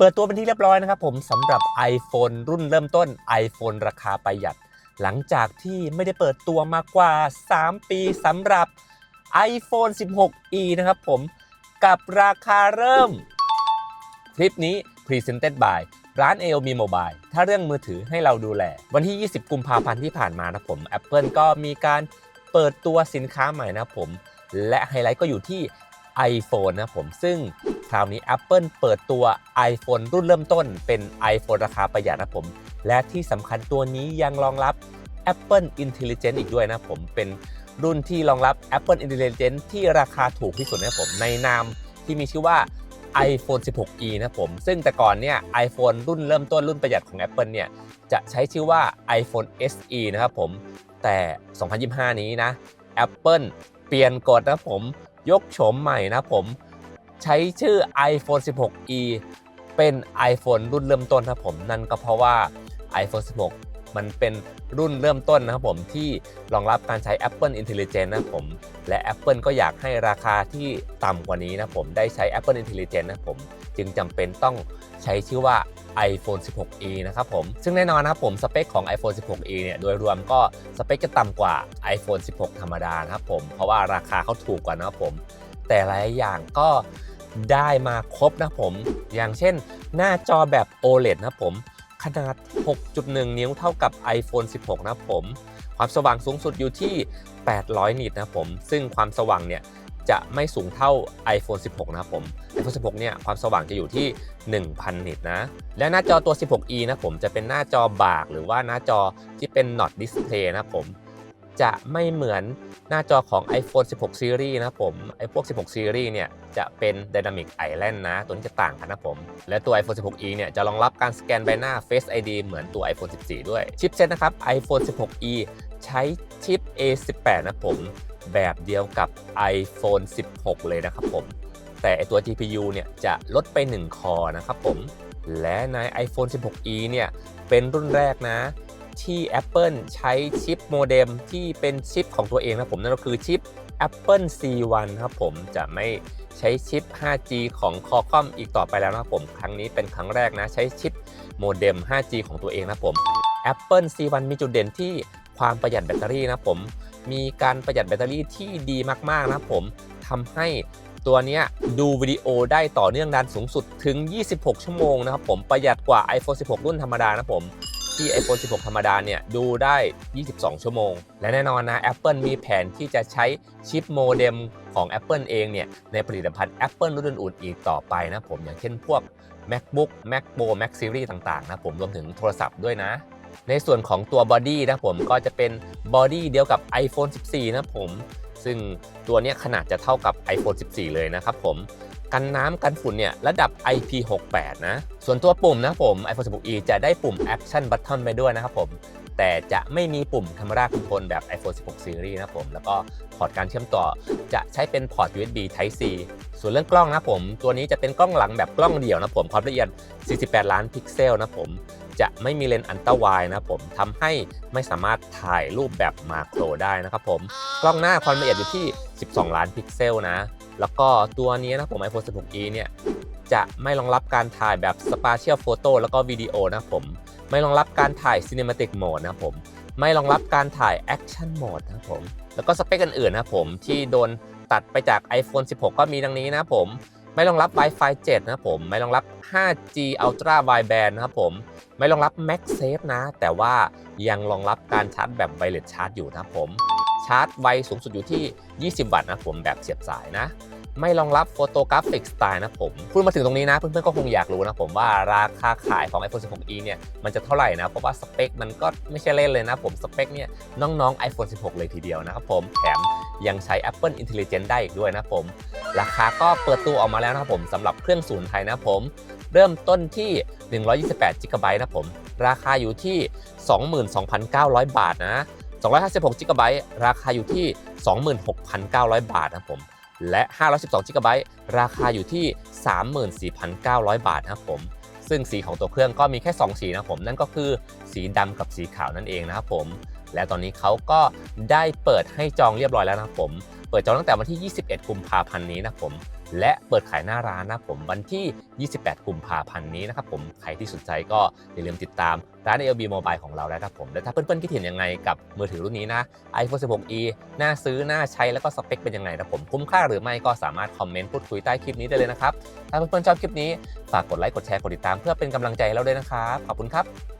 เปิดตัวเป็นที่เรียบร้อยนะครับผมสำหรับ iPhone รุ่นเริ่มต้น iPhone ราคาประหยัด หลังจากที่ไม่ได้เปิดตัวมากว่า 3 ปีสำหรับ iPhone 16e นะครับผมกับราคาเริ่ม คลิปนี้ Presented by ร้าน AOM Mobile ถ้าเรื่องมือถือให้เราดูแล วันที่ 20 กุมภาพันธ์ที่ผ่านมานะผม Apple ก็มีการเปิดตัวสินค้าใหม่นะครับผม และไฮไลท์ก็อยู่ที่ iPhone นะผมซึ่งคราวนี้ Apple เปิดตัว iPhone รุ่นเริ่มต้น เป็น iPhone ราคาประหยัดนะผม และที่สำคัญตัวนี้ยังรองรับ Apple Intelligence อีกด้วยนะผมเป็นรุ่นที่รองรับ Apple Intelligence ที่ราคาถูกที่สุดนะผมในนามที่มีชื่อว่า iPhone 16e นะผม ซึ่งแต่ก่อนเนี่ย iPhone รุ่นเริ่มต้นรุ่นประหยัดของ Apple เนี่ย จะใช้ชื่อว่า iPhone SE นะครับผม แต่ 2025 นี้นะ Apple เปลี่ยนกฎนะผม ยกโฉมใหม่นะผม ใช้ชื่อ iPhone 16e เป็น iPhone รุ่นเริ่มต้นนะครับผม นั่นก็เพราะว่า iPhone 16 มันเป็นรุ่นเริ่มต้นนะครับผมที่รองรับการใช้ Apple Intelligence นะผม และ Apple ก็อยากให้ราคาที่ต่ำกว่านี้นะผม ได้ใช้ Apple Intelligence นะผม จึงจำเป็นต้องใช้ชื่อว่า iPhone 16e นะครับผม ซึ่งแน่นอนนะครับผมสเปคของ iPhone 16e เนี่ยโดยรวมก็สเปคจะต่ำกว่า iPhone 16 ธรรมดานะครับผม เพราะว่าราคาเขาถูกกว่านะครับผม แต่หลายอย่างก็ได้มาครบนะผม อย่างเช่นหน้าจอแบบ OLED นะครับผม ขนาด 6.1 นิ้วเท่ากับ iPhone 16 นะครับผม ความสว่างสูงสุดอยู่ที่ 800 นิตนะครับผม ซึ่งความสว่างเนี่ย จะไม่สูงเท่า iPhone 16 นะครับผม iPhone 16 เนี่ยความสว่างจะอยู่ที่ 1,000 นิตนะ และหน้าจอตัว 16e นะผมจะเป็นหน้าจอบากหรือว่าหน้าจอที่เป็น Not Display นะผม จะไม่เหมือนหน้าจอของ iPhone 16 Series นะผมไอพวก 16 Series เนี่ยจะเป็น Dynamic Island นะ ตัวนี้จะต่างกันนะผม และตัว iPhone 16e เนี่ยจะรองรับการสแกนใบหน้า Face ID เหมือนตัว iPhone 14 ด้วย ชิปเซ็ตนะครับ iPhone 16e ใช้ชิป A18 นะผม แบบเดียวกับ iPhone 16 เลยนะครับผม แต่ไอตัว GPU เนี่ยจะลดไป 1 คอนะครับผม และใน iPhone 16e เนี่ยเป็นรุ่นแรกนะ ที่ Apple ใช้ชิปโมเด็มที่เป็นชิปของตัวเองนะผม นั่นก็คือชิป Apple C1 ครับผมจะไม่ใช้ชิป 5G ของ Qualcomm อีกต่อไปแล้วนะครับผม ครั้งนี้เป็นครั้งแรกนะ ใช้ชิปโมเด็ม 5G ของตัวเองนะผม Apple C1 มีจุดเด่นที่ความประหยัดแบตเตอรี่นะผม มีการประหยัดแบตเตอรี่ที่ดีมากๆนะผมทำให้ตัวนี้ดูวิดีโอได้ต่อเนื่องนานสูงสุดถึง 26 ชั่วโมงนะครับผมประหยัดกว่า iPhone 16 รุ่นธรรมดานะผมที่ iPhone 16 ธรรมดาเนี่ยดูได้ 22 ชั่วโมง และแน่นอนนะ Apple มีแผนที่จะใช้ชิปโมเด็มของ Apple เองเนี่ยในผลิตภัณฑ์ Apple รุ่นอื่นอีกต่อไปนะผมอย่างเช่นพวก MacBook Mac Pro Mac Series ต่างๆนะผมรวมถึงโทรศัพท์ด้วยนะ ในส่วนของตัวบอดี้นะผมก็จะเป็นบอดี้เดียวกับ iPhone 14 นะผม ซึ่งตัวนี้ขนาดจะเท่ากับ iPhone 14 เลยนะครับผมกันน้ำกันฝุ่นเนี่ยระดับ IP68 นะ ส่วนตัวปุ่มนะผม iPhone 16e จะได้ปุ่ม Action Button ไปด้วยนะครับผม แต่จะไม่มีปุ่ม Camera Control แบบ iPhone 16 Series นะผม แล้วก็พอร์ตการเชื่อมต่อจะใช้เป็นพอร์ต USB Type C ส่วนเรื่องกล้องนะผม ตัวนี้จะเป็นกล้องหลังแบบกล้องเดี่ยวนะผม ความละเอียด 48 ล้านพิกเซลนะผม จะไม่มีเลนส์อันตราไวนะผมทำให้ไม่สามารถถ่ายรูปแบบมาโครได้นะครับผม กล้องหน้าความละเอียดอยู่ที่ 12 ล้านพิกเซลนะ แล้วก็ตัวนี้นะผม iPhone 16e เนี่ยจะไม่รองรับการถ่ายแบบ Spatial Photo แล้วก็วิดีโอนะผม ไม่รองรับการถ่าย Cinematic Mode นะผม ไม่รองรับการถ่าย Action Mode นะผม แล้วก็สเปคอื่นๆนะผมที่โดนตัดไปจาก iPhone 16 ก็มีดังนี้นะผม ไม่รองรับ Wi-Fi 7 นะผม ไม่รองรับ 5G Ultra Wideband นะครับผม ไม่รองรับ MagSafe นะ แต่ว่ายังรองรับการชาร์จแบบ Wireless Charge อยู่นะผม ชาร์จไวสูงสุดอยู่ที่ 20 วัตต์นะผมแบบเสียบสายนะ ไม่รองรับ Photographic Style นะผม พูดมาถึงตรงนี้นะ เพื่อนๆก็คงอยากรู้นะผมว่าราคาขายของ iPhone 16e เนี่ยมันจะเท่าไหร่นะ เพราะว่าสเปคมันก็ไม่ใช่เล่นเลยนะผมสเปคเนี่ยน้องๆ iPhone 16 เลยทีเดียวนะครับผมแถมยังใช้ Apple Intelligence ได้อีกด้วยนะผม ราคาก็เปิดตัวออกมาแล้วนะครับผมสำหรับเครื่องศูนย์ไทยนะผม เริ่มต้นที่ 128 g b นะผม ราคาอยู่ที่ 22,900 บาทนะ 256 g b ราคาอยู่ที่ 26,900 บาทนะครับผม และ 512 g b ราคาอยู่ที่ 34,900 บาทนะครับผม ซึ่งสีของตัวเครื่องก็มีแค่ 2 สีนะครับผม นั่นก็คือสีดำกับสีขาวนั่นเองนะครับผม และตอนนี้เขาก็ได้เปิดให้จองเรียบร้อยแล้วนะครับผม เปิดจองตั้งแต่วันที่ 21 กุมภาพันธ์นี้นะครับผม และเปิดขายหน้าร้านนะผมวันที่ 28 กุมภาพันธ์นี้นะครับผมใครที่สนใจก็อย่าลืมติดตามร้าน LB Mobile ของเรานะครับผมและถ้าเพื่อนๆคิดเห็นยังไงกับมือถือรุ่นนี้นะ iPhone 16e น่าซื้อ น่าใช้แล้วก็สเปคเป็นยังไงนะผมคุ้มค่าหรือไม่ก็สามารถคอมเมนต์พูดคุยใต้คลิปนี้ได้เลยนะครับถ้าเพื่อนๆชอบคลิปนี้ฝากกดไลค์กดแชร์กดติดตามเพื่อเป็นกำลังใจให้เราด้วยนะครับขอบคุณครับ